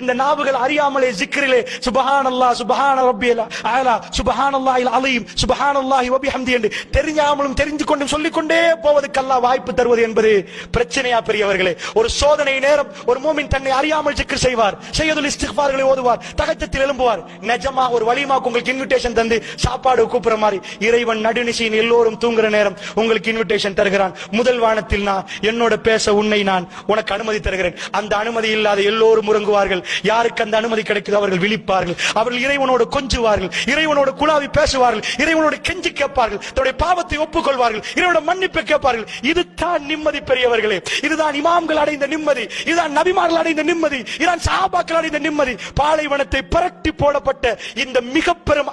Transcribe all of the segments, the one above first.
இந்த நாவுகள் அறியாமலே ஜிக்ரிலே சுபஹானல்லாஹ் சுபஹான ரப்பியல் அலா சுபஹானல்லாஹில் அலீம் சுபஹானல்லாஹி வபிஹம்தி என்று தெரியாமலும் தெரிந்து கொண்டும் சொல்லிக்கொண்டே போவதற்கு அல்லாஹ் வாய்ப்பு தருவது என்பது பிரச்சனையா பெரியவர்களே. ஒரு சோதனை நேரம் ஒரு மூமின் தன்னை அறியாமல் ஜிக்ர் செய்வார். செய்யதுல் இஸ்திக்பார்களை ஓதுவார். தகஜத்தில் எழும்புவார். நிஜமா ஒரு வலிமாக்கு உங்களுக்கு இன்விடேஷன் தந்து சாப்பாடு கூப்பிடுற மாதிரி. இறைவன் நடுநிசையின் எல்லோரும் தூங்குற நேரம் உங்களுக்கு இன்விடேஷன் தருகிறான். முதல் வானத்தில் நான் என்னோட பேச உன்னை நான் உனக்கு அனுமதி தருகிறேன். அந்த அனுமதி இல்லாத எல்லோரும் முறங்குவார்கள் யாருக்கு அந்த அனுமதி கிடைக்குதோ அவர்கள் விழிப்பார்கள். அவர்கள் இறைவனோடு கொஞ்சுவார்கள். இறைவனோடு குழாவி பேசுவார்கள். இறைவனோடு கெஞ்சி கேட்பார்கள். தன்னுடைய பாவத்தை ஒப்புக்கொள்வார்கள். இறைவனோட மன்னிப்பை கேட்பார்கள். இதுதான் நிம்மதி பெரியவர்களே. இதுதான் இமாம்கள் அடைந்த நிம்மதி. இதுதான் நபிமார்கள் அடைந்த நிம்மதி. இதுதான் சாபாக்கள் அடைந்த நிம்மதி. பாலைவனத்தை புரட்டி போடப்பட்ட இந்த மிக பெரும்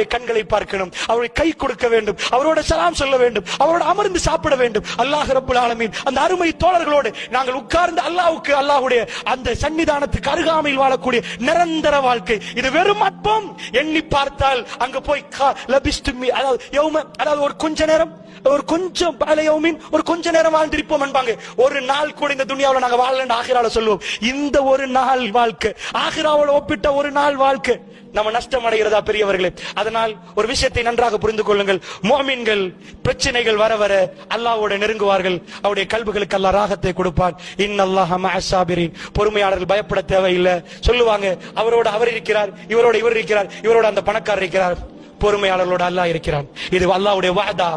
கண்களை பார்க்கணும். அவருடைய கை கொடுக்க வேண்டும். அவரோட சலாம் சொல்ல வேண்டும். அவரோட அமர்ந்து சாப்பிட வேண்டும். அல்லாஹ் ரப்புல் ஆலமீன் அந்த அருமை தோழர்களோடு நாங்கள் உட்கார்ந்து அல்லாஹ்வுக்கு அல்லாஹ்வுடைய அந்த சன்னிதானத்துக்கு அருகாமையில் வாழக்கூடிய நிரந்தர வாழ்க்கை. இது வெறும் அற்பம். எண்ணி பார்த்தால் அங்க போய் கா- அதாவது யௌம அதாவது ஒரு கொஞ்ச நேரம் ஒரு கொஞ்சம் பலையவுமின் ஒரு கொஞ்ச நேரம் வாழ்ந்திருப்போம் என்பாங்க ஒரு நாள் கூட இந்த துணியாவில் நாங்க வாழலன்னு ஆகிரால சொல்லுவோம். இந்த ஒரு நாள் வாழ்க்கை ஆகிராவோட ஒப்பிட்ட ஒரு நாள் வாழ்க்கை நம்ம நஷ்டம் அடைகிறதா பெரியவர்களே? அதனால் ஒரு விஷயத்தை நன்றாக புரிந்து கொள்ளுங்கள். மோமின்கள் பிரச்சனைகள் வர வர அல்லாவோட நெருங்குவார்கள். அவருடைய கல்புகளுக்கு அல்லா ராகத்தை கொடுப்பான் இன்னல்லாஹ மஅஸ்ஸாபிரின் பொறுமையாளர்கள் பயப்பட தேவையில்லை. சொல்லுவாங்க அவரோட அவர் இருக்கிறார் இவரோட இவர் இருக்கிறார் இவரோட அந்த பணக்காரர் இருக்கிறார். பொறுமையாளர்களோட அல்லாஹ் இருக்கிறான் இது அல்லாவுடைய வாதா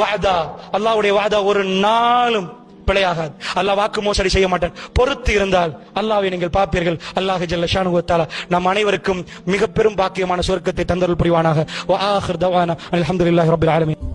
வாதா அல்லாஹ்வுடைய வாதா ஒரு நாளும் பிழையாகாது. அல்லாஹ் வாக்கு மோசடி செய்ய மாட்டான் பொறுத்து இருந்தால் அல்லாவை நீங்கள் பார்ப்பீர்கள். அல்லாஹ் ஜல்ல நம் அனைவருக்கும் மிக பெரும் பாக்கியமான சொர்க்கத்தை தந்தருள் புரிவானாக. வ ஆஹிர் தவானா. அல்ஹம்துலில்லாஹி